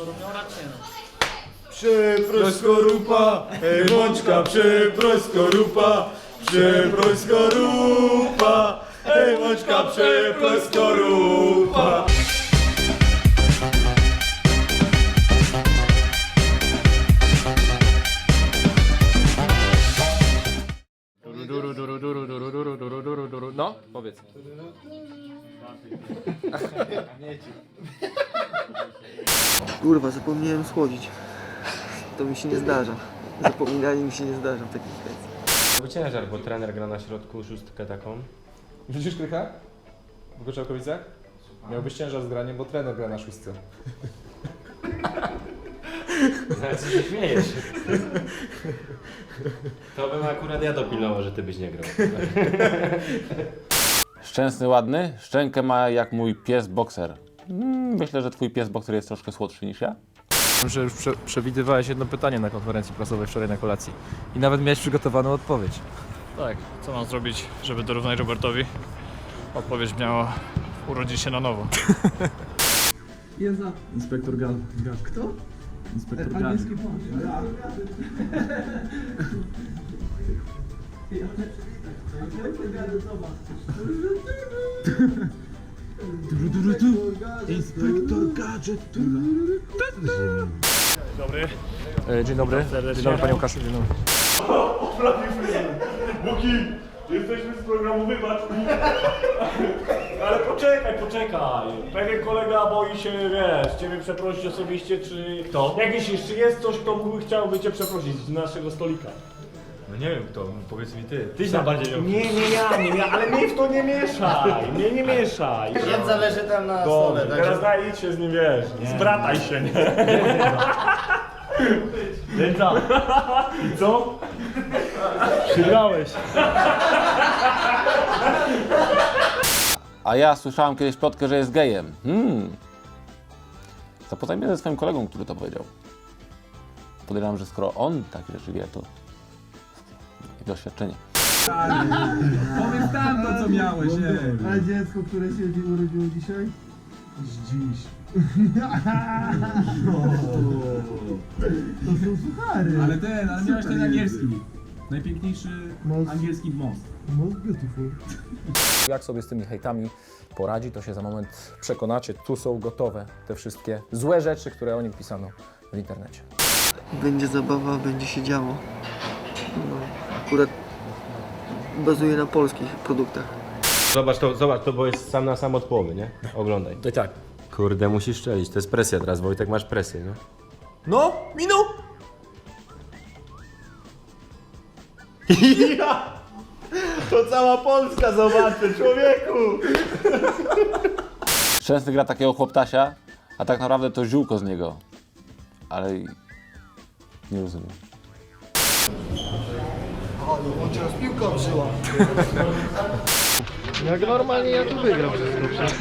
Skorupią raczej no. Przeproś skorupa, ej mączka, przeproś skorupa, przeproś skorupa, ej mączka, przeproś skorupa. Duru, duru, duru, duru, duru, duru, duru, duru. No, powiedz. Kurwa, zapomniałem schłodzić. To mi się nie zdarza. Zapominanie mi się nie zdarza w takich sytuacjach. Ciężar, bo trener gra na środku szóstkę taką. Widzisz Krycha? W Goczałkowicach? Miałbyś ciężar z graniem, bo trener gra na szóstce. Znaczy się śmiejesz. To bym akurat ja dopilnował, że ty byś nie grał. Szczęsny, ładny. Szczękę ma jak mój pies bokser. Mm, Myślę, że twój pies bokser jest troszkę słodszy niż ja. że już prze, przewidywałeś jedno pytanie na konferencji prasowej wczoraj na kolacji. I nawet miałeś przygotowaną odpowiedź. Tak, co mam zrobić, żeby dorównać Robertowi? Odpowiedź miała urodzić się na nowo. Inspektor Gal. Kto? Inspektor Gal. Inspektor Gadżet. Dobry. E, dzień dobry. Dzień dobry Panie Łukaszu. Dzień dobry. Buki, jesteśmy z programu Wybacz mi. Ale poczekaj, poczekaj. Pewien kolega boi się, wiesz, ciebie przeprosić osobiście, czy... Kto? Jakiś jeszcze jest ktoś, kto mógłby chciałby cię przeprosić z naszego stolika. No nie wiem kto, powiedz mi ty. Tyś na bardziej Nie, nie ja, nie ja, ale mnie w to nie mieszaj, mnie nie mieszaj. Wiedza leży tam na Dobrze, stole, teraz daj idź się z nim, wiesz, zbrataj się, nie? Wiedza. I co? Przegrałeś. A ja słyszałem kiedyś plotkę, że jest gejem. Hmm. Zapytaj mnie ze swoim kolegą, który to powiedział. Podejrzewam, że skoro on takie rzeczy wie, to doświadczenie. Powiedz tam to co miałeś, nie. A dziecko, które się urodziło dzisiaj? Dziś. To są suchary. Ale ten, ale miałeś ten angielski. Najpiękniejszy Most. angielski most. Most beautiful. Jak sobie z tymi hejtami poradzi, to się za moment przekonacie. Tu są gotowe te wszystkie złe rzeczy, które o nim pisano w internecie. Będzie zabawa, będzie się działo. No, akurat bazuje na polskich produktach. Zobacz to, zobacz to, bo jest sam na sam od połowy, nie? Oglądaj. To i tak. Kurde, musisz strzelić, to jest presja teraz, Wojtek, masz presję, nie? No, minął! To cała Polska zobaczy, człowieku! Szczęsny gra takiego chłoptasia, a tak naprawdę to ziółko z niego. Ale i- nie rozumiem. On cię piłka wżyła. Jak normalnie ja tu wygram wszystko, przecież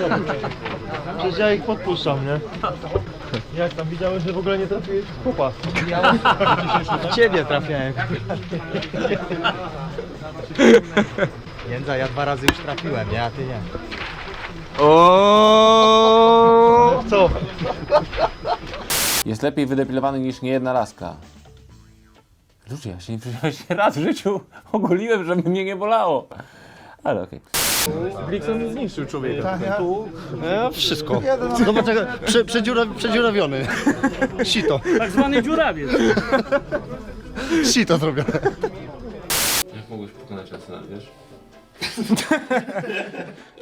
Przecież ja ich podpuszczam, nie? Jak tam widziałem, że w ogóle nie trafiłeś w chłopa. W ciebie trafiałem. Jędza, ja dwa razy już trafiłem, nie? A ty nie. O! Co? Jest lepiej wydepilowany niż niejedna laska. Ludzie, ja się nie ja się raz w życiu ogoliłem, żeby mnie nie bolało. Ale okej. Glikson zniszczył człowieka. No, wszystko. Zobacz, jak prze, przedziura, przedziurawiony. Sito. Tak zwany dziurawiec. Sito zrobione. Jak mogłeś pokonać Arsenal, wiesz?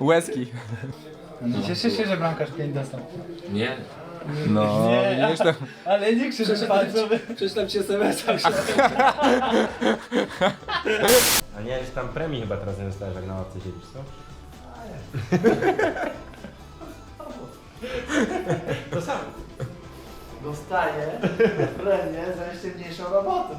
Łezki. Cieszę się, że bramkarz 5 dostał. Nie. No, wiesz to... Ale nie krzyż palcowy. Przeczytam ci SMS-a. A nie, jest tam premii chyba teraz nie dostajesz, jak na ławce siedzisz, co? Dostaję premię za jeszcze mniejszą robotę.